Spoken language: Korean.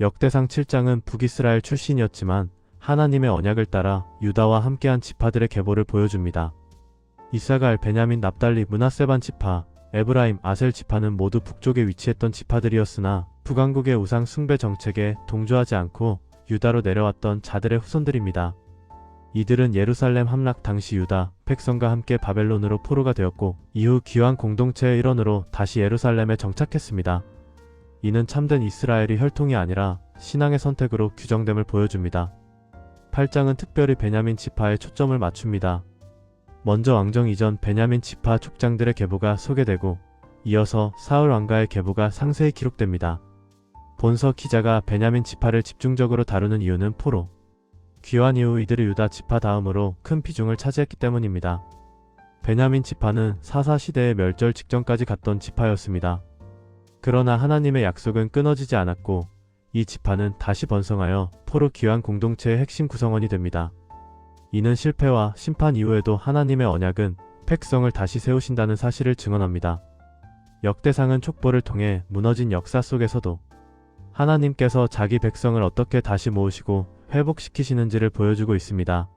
역대상 7장은 북이스라엘 출신이었지만 하나님의 언약을 따라 유다와 함께한 지파들의 계보를 보여줍니다. 이사갈, 베냐민, 납달리, 문하세반 지파, 에브라임, 아셀 지파는 모두 북쪽에 위치했던 지파들이었으나 북왕국의 우상 숭배 정책에 동조하지 않고 유다로 내려왔던 자들의 후손들입니다. 이들은 예루살렘 함락 당시 유다 백성과 함께 바벨론으로 포로가 되었고 이후 귀환 공동체의 일원으로 다시 예루살렘에 정착했습니다. 이는 참된 이스라엘이 혈통이 아니라 신앙의 선택으로 규정됨을 보여줍니다. 8장은 특별히 베냐민 지파에 초점을 맞춥니다. 먼저 왕정 이전 베냐민 지파 족장들의 계보가 소개되고 이어서 사울 왕가의 계보가 상세히 기록됩니다. 본서 기자가 베냐민 지파를 집중적으로 다루는 이유는 포로, 귀환 이후 이들이 유다 지파 다음으로 큰 비중을 차지했기 때문입니다. 베냐민 지파는 사사 시대의 멸절 직전까지 갔던 지파였습니다. 그러나 하나님의 약속은 끊어지지 않았고 이 지파는 다시 번성하여 포로 귀환 공동체의 핵심 구성원이 됩니다. 이는 실패와 심판 이후에도 하나님의 언약은 백성을 다시 세우신다는 사실을 증언합니다. 역대상은 촉보를 통해 무너진 역사 속에서도 하나님께서 자기 백성을 어떻게 다시 모으시고 회복시키시는지를 보여주고 있습니다.